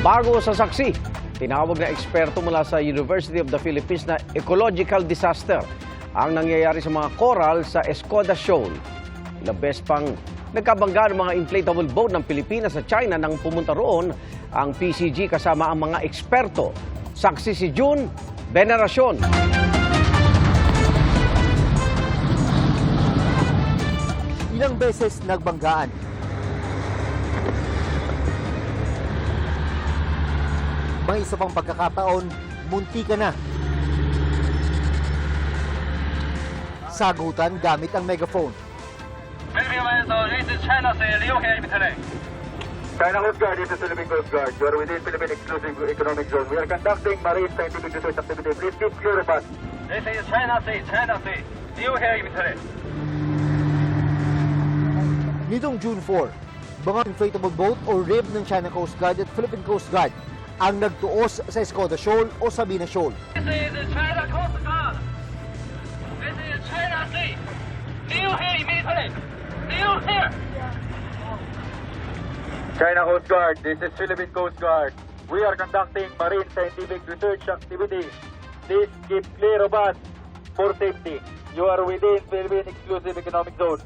Bago sa saksi, tinawag na eksperto mula sa University of the Philippines na ecological disaster ang nangyayari sa mga coral sa Escoda Shoal. Labes pang nagkabangga ng mga inflatable boat ng Pilipinas sa China nang pumunta roon ang PCG kasama ang mga eksperto. Saksi si June Veneracion. Ilang beses nagbanggaan. May isa pang pagkakataon, munti ka na. Sagutan gamit ang megaphone. China Coast Guard, this is Philippine Coast Guard. You are within Philippine Exclusive Economic Zone. We are conducting marine scientific research activity. Please keep clear of us. This is China Sea, China Sea, Liu He Italy. Nitong June 4, mga inflatable boat o RIB ng China Coast Guard at Philippine Coast Guard ang nagtuos sa Escoda Shoal o Sabina Shoal. This is China Coast Guard. This is China Sea, Liu He Italy. Liu here. China Coast Guard, this is Philippine Coast Guard. We are conducting marine scientific research activity. Please keep clear of us for safety. You are within Philippine Exclusive Economic Zone.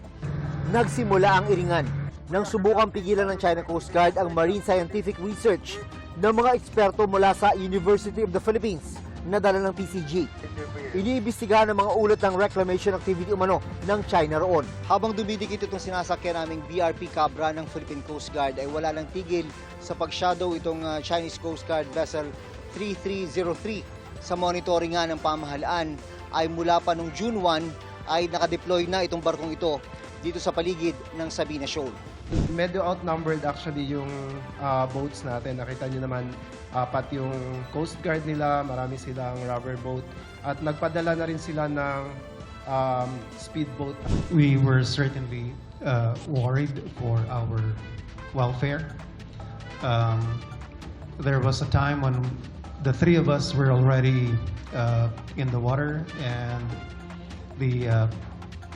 Nagsimula ang iringan nang subukang pigilan ng China Coast Guard ang marine scientific research ng mga eksperto mula sa University of the Philippines na dala ng PCG. Iniimbestigahan ang mga ulat ng reclamation activity umano ng China roon. Habang dumidikit itong sinasakyan naming BRP Cabra ng Philippine Coast Guard ay wala lang tigil sa pag-shadow itong uh, Chinese Coast Guard vessel 3303. Sa monitoring nga ng pamahalaan ay mula pa noong June 1 ay nakadeploy na itong barkong ito dito sa paligid ng Sabina Shoal. Medyo outnumbered actually yung ah, boats natin. Nakita nyo naman, apat yung Coast Guard nila, marami silang rubber boat. At nagpadala na rin sila ng um, speedboat. we were certainly uh, worried for our welfare. Um, there was a time when the three of us were already uh, in the water, and the uh,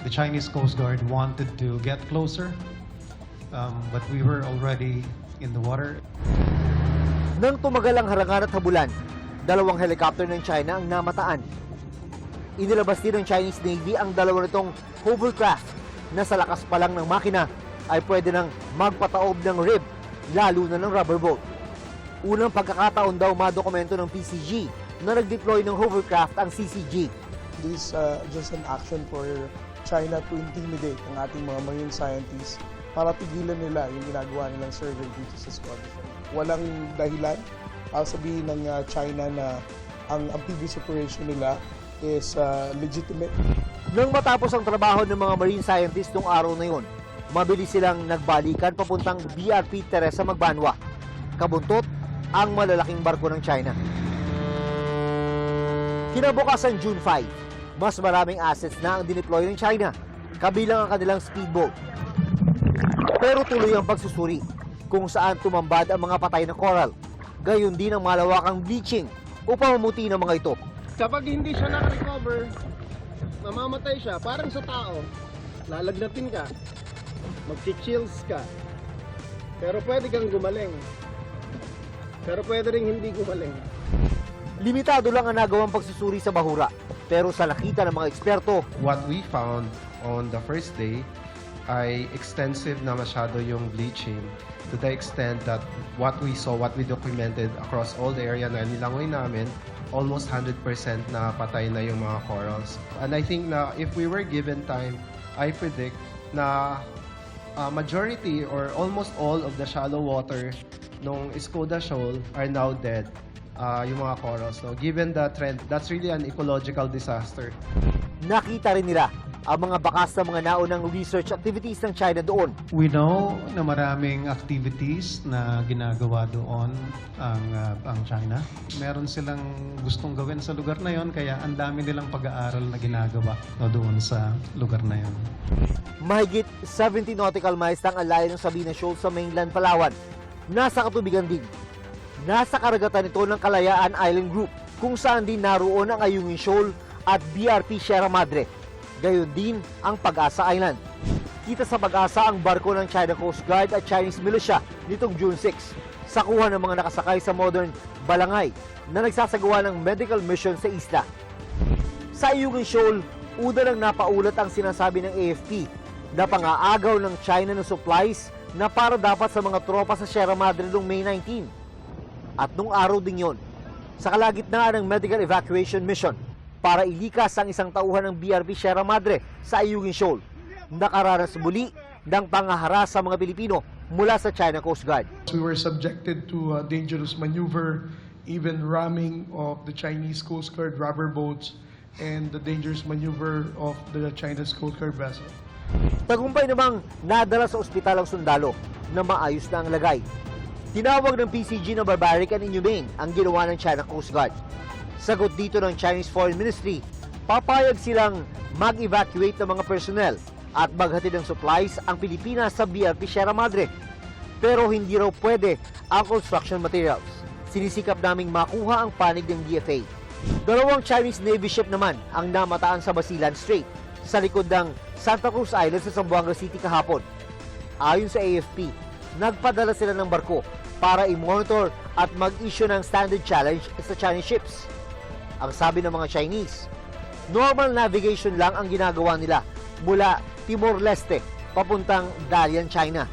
the Chinese Coast Guard wanted to get closer, um, but we were already in the water. Nang tumagal ang harangan at habulan, dalawang helicopter ng China ang namataan. Inilabas din ng Chinese Navy ang dalawa nitong hovercraft na sa lakas pa lang ng makina ay pwede nang magpataob ng rib, lalo na ng rubber boat. Unang pagkakataon daw madokumento ng PCG na nag-deploy ng hovercraft ang CCG. This is uh, just an action for China to intimidate ang ating mga marine scientists para pigilan nila yung ginagawa nilang survey dito sa Scottish. Walang dahilan para sabihin ng uh, China na ang amphibious operation nila is uh, legitimate. Nang matapos ang trabaho ng mga marine scientists nung araw na yun, mabilis silang nagbalikan papuntang BRP Teresa Magbanwa. Kabuntot ang malalaking barko ng China. Kinabukasan June 5, mas maraming assets na ang dineploy ng China, kabilang ang kanilang speedboat. Pero tuloy ang pagsusuri kung saan tumambad ang mga patay na coral. Gayon din ang malawakang bleaching upang mamuti ng mga ito. Kapag hindi siya nakarecover, mamamatay siya. Parang sa tao, lalagnatin ka, mag-chills ka. Pero pwede kang gumaling. Pero pwede rin hindi gumaling. Limitado lang ang nagawang pagsusuri sa bahura. Pero sa nakita ng mga eksperto, What we found on the first day ay extensive na masyado yung bleaching to the extent that what we saw, what we documented across all the area na nilangoy namin, almost 100% na patay na yung mga corals. And I think na if we were given time, I predict na uh, majority or almost all of the shallow water nung Escoda Shoal are now dead. uh, yung mga corals. No? Given the trend, that's really an ecological disaster. nakita rin nila ang mga bakas ng mga naunang research activities ng China doon. We know na maraming activities na ginagawa doon ang, uh, ang China. Meron silang gustong gawin sa lugar na yon kaya ang dami nilang pag-aaral na ginagawa no, doon sa lugar na yon. Mahigit 70 nautical miles ang alayo ng Sabina Shoal sa mainland Palawan. Nasa katubigan din. Nasa karagatan ito ng Kalayaan Island Group kung saan din naroon ang Ayungin Shoal at BRP Sierra Madre. Gayon din ang Pag-asa Island. Kita sa Pag-asa ang barko ng China Coast Guard at Chinese militia nitong June 6. sa kuha ng mga nakasakay sa modern balangay na nagsasagawa ng medical mission sa isla. Sa Ayungin Shoal, una nang napaulat ang sinasabi ng AFP na pangaagaw ng China ng supplies na para dapat sa mga tropa sa Sierra Madre noong May 19. At nung araw din yon, sa kalagitnaan ng medical evacuation mission para ilikas ang isang tauhan ng BRP Sierra Madre sa Ayungin Shoal, nakaranas muli ng pangaharas sa mga Pilipino mula sa China Coast Guard. We were subjected to uh, dangerous maneuver, even ramming of the Chinese Coast Guard rubber boats, and the dangerous maneuver of the China's Coast Guard vessel. Tagumpay namang nadala sa ospital ang sundalo na maayos na ang lagay. Tinawag ng PCG na barbaric and inhumane ang ginawa ng China Coast Guard. Sagot dito ng Chinese Foreign Ministry, papayag silang mag-evacuate ng mga personnel at maghatid ng supplies ang Pilipinas sa BRP Sierra Madre. Pero hindi raw pwede ang construction materials. Sinisikap naming makuha ang panig ng DFA. Dalawang Chinese Navy ship naman ang namataan sa Basilan Strait sa likod ng Santa Cruz Island sa Zamboanga City kahapon. Ayon sa AFP, nagpadala sila ng barko para i-monitor at mag-issue ng standard challenge sa Chinese ships. Ang sabi ng mga Chinese, normal navigation lang ang ginagawa nila mula Timor-Leste papuntang Dalian, China.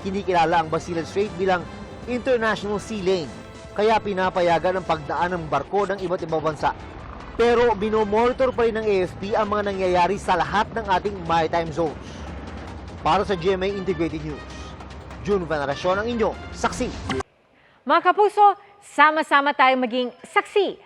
Kinikilala ang Basilan Strait bilang International Sea Lane, kaya pinapayagan ang pagdaan ng barko ng iba't ibang bansa. Pero binomonitor pa rin ng AFP ang mga nangyayari sa lahat ng ating maritime zones. Para sa GMA Integrated News, June Veneracion ang inyong saksi. Mga kapuso, sama-sama tayong maging saksi.